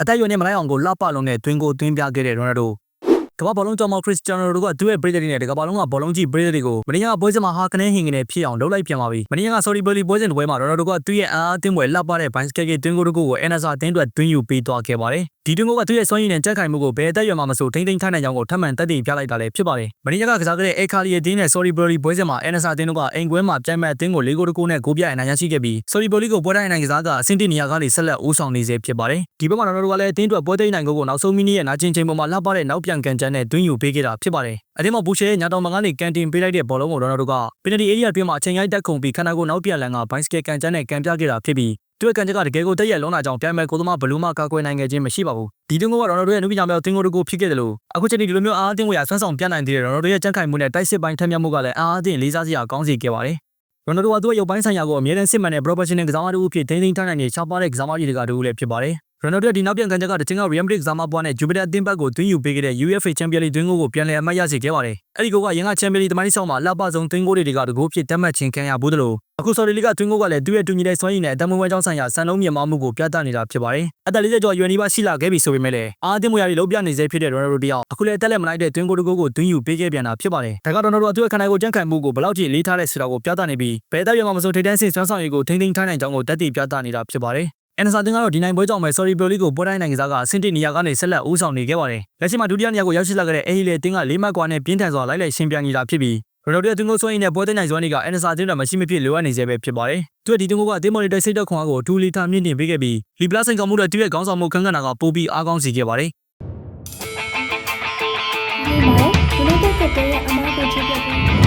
အသက်အရွယ်နဲ့မလိုက်အောင်ကိုလှပလုံးနဲ့တွင်ကိုသွင်းပြခဲ့တဲ့ရိုနယ်ဒို ကမ္ဘာဘောလုံးကြောင့်ခရစ္စတီယာနိုရိုကသူ့ရဲ့ပရိသတ်တွေနဲ့တကမ္ဘာလုံးကဘောလုံးကြီးပရိသတ်တွေကိုမင်းကပွဲစဉ်မှာဟာကနေဟင်ကနေဖြစ်အောင်လုပ်လိုက်ပြန်ပါပြီ။မင်းကဆော်ဒီဘယ်လီပွဲစဉ်တစ်ပွဲမှာရိုနယ်ဒိုကသူ့ရဲ့အားအသင်းပွဲလှပတဲ့ဘိုင်းစကက်ကတွင်ကိုတကူကိုအန်နာဆာအသင်းအတွက်တွင်းယူပေးသွားခဲ့ပါတယ်။ဒီတွင်ကိုကသူ့ရဲ့စွမ်းရည်နဲ့ကြက်ခိုင်မှုကိုဘယ်အသက်အရွယ်မှာမဆိုထိမ့်သိမ်းထားနိုင်ကြောင်းကိုထပ်မံတက်တည်ပြလိုက်တာလည်းဖြစ်ပါတယ်။မင်းကကစားခဲ့တဲ့အေခါလီရဲ့တင်းနဲ့ဆော်ဒီဘယ်လီပွဲစဉ်မှာအန်နာဆာအသင်းတို့ကအိမ်ကွဲမှာပြိုင်မဲ့အသင်းကို၄ဂိုးတကူနဲ့ဂိုးပြအနိုင်ရရှိခဲ့ပြီးဆော်ဒီဘယ်လီကိုပွဲတိုင်းနိုင်ကစားကအဆင့်တစ်နေရာကနေဆက်လက်ဦးဆောင်နေစေဖြစ်ပါတယ်။ဒီဘက်မှာရိုနယ်ဒိုကလည်းအသင်းအတွက်ပွဲသိမ်းနိုင်ကိုနောက်ဆုံးမိနစ်ရဲ့နာကျင်ချိန်ပေါ်မှာလှပတဲ့နောက်ပြန်ကန်ချမ်းနဲ့တွင်းယူပေးခဲ့တာဖြစ်ပါတယ်။အတင်းမဘူရှဲရဲ့ညာတော်မကနေကန်တင်ပေးလိုက်တဲ့ဘောလုံးကိုရိုနယ်ဒိုကပင်နတီအေရီယာတွင်းမှာအချိန်ရိုက်တက်ခုန်ပြီးခန္ဓာကိုယ်နောက်ပြန်လန်ကဘိုင်းစကယ်ကန်ချမ်းနဲ့ကန်ပြခဲ့တာဖြစ်ပြီးသူ့ရဲ့ကန်ချက်ကတကယ်ကိုတက်ရက်လုံးလာကြောင်းပြန်မဲ့ကိုသမားဘလူးမကာကွယ်နိုင်ခဲ့ခြင်းမရှိပါဘူးဒီတွင်းကရိုနယ်ဒိုရဲ့နုပညာမြောက်တင်းကိုတကူဖြစ်ခဲ့တယ်လို့အခုချိန်ဒီလိုမျိုးအားအသင်းဝေရဆွမ်းဆောင်ပြနိုင်သေးတဲ့ရိုနယ်ဒိုရဲ့ကြက်ခိုင်မှုနဲ့တိုက်စစ်ပိုင်းထက်မြက်မှုကလည်းအားအသင်းလေးစားစရာကောင်းစီခဲ့ပါတယ်ရိုနယ်ဒိုကသူ့ရဲ့ရုပ်ပိုင်းဆိုင်ရာကိုအမြဲတမ်းစစ်မှန်တဲ့ professional ကစားမတူအဖြစ်ထိန်းသိမ်းထားနိုင်တဲ့ရှားပါးတဲ့ကစားမကြီးတွေကတူလည်းဖြစ်ပါတယ် ရိုနယ်ဒိုရဲ့ဒီနောက်ပြန်ကန်ချက်ကတချင်းက Real Madrid ကစားမပွားနဲ့ Jupiter အသင်းဘက်ကိုတွင်းယူပေးခဲ့တဲ့ UEFA Champions League တွင်းကိုပြန်လည်အမှတ်ရရှိခဲ့ပါတယ်။အဲဒီကိုကရန်က Champions League တမိုင်းဆောင်မှာလှပဆုံးတွင်းကိုတွေကတကူဖြစ်တက်မှတ်ခြင်းခံရဘူးတလို့အခု Saudi League ကတွင်းကိုကလည်းသူ့ရဲ့တူညီတဲ့စွမ်းရည်နဲ့အတမွေးဝဲကြောင်းဆိုင်ရာစံလုံးမြင့်မားမှုကိုပြသနေတာဖြစ်ပါတယ်။အသက်40ကျော်အရွယ်နီးပါးရှိလာခဲ့ပြီဆိုပေမဲ့လည်းအားအသင်းမွေရည်လုံးပြနေစေဖြစ်တဲ့ Ronaldo တယောက်အခုလည်းတက်လက်မလိုက်တဲ့တွင်းကိုတကူကိုတွင်းယူပေးခဲ့ပြန်တာဖြစ်ပါတယ်။ဒါက Ronaldo အသူ့ရဲ့ခန္ဓာကိုယ်ကြံ့ခိုင်မှုကိုဘယ်လောက်ထိလေးထားတဲ့ဆိုတာကိုပြသနေပြီးဘယ်တပ်ရမှာမဆိုထိတ်တန်းစင်စွမ်းဆောင်ရည်ကိုထိန်းသိမ်းထားနိုင်ကြောင်းကိုတက်တည်ပြသနေတာဖြစ်ပါတယ်။ အန်ဆာတင်ကတော့ဒီနိုင်ပွဲကြောင့်ပဲ sorry bro လေးကိုပွဲတိုင်းနိုင်ငံစားကအဆင့်တစ်နေရာကနေဆက်လက်ဦးဆောင်နေခဲ့ပါတယ်။လက်ရှိမှာဒုတိယနေရာကိုရောက်ရှိလာခဲ့တဲ့အေဟီလေတင်းက၄မှတ်ကွာနဲ့ပြင်းထန်စွာလိုက်လိုက်ရှင်းပြနေတာဖြစ်ပြီးရိုနယ်ဒိုရဲ့တွင်းကိုစွန့်ရည်နဲ့ပွဲသိမ်းနိုင်စွမ်းတွေကအန်ဆာတင်တော့မရှိမဖြစ်လိုအပ်နေစေပဲဖြစ်ပါတယ်။သူ့ရဲ့ဒီတွင်းကိုကအသင်းမော်နေတဲ့စိတ်သက်ခွန်အားကိုအထူးလေးထားမြင့်တင်ပေးခဲ့ပြီးလီပလာဆိုင်ကောင်မှုနဲ့သူ့ရဲ့ခေါင်းဆောင်မှုခန်းခန်းနာကပိုပြီးအားကောင်းစေခဲ့ပါတယ်ဒီမှာ United ကတည်းကအမားကိုချပြပေး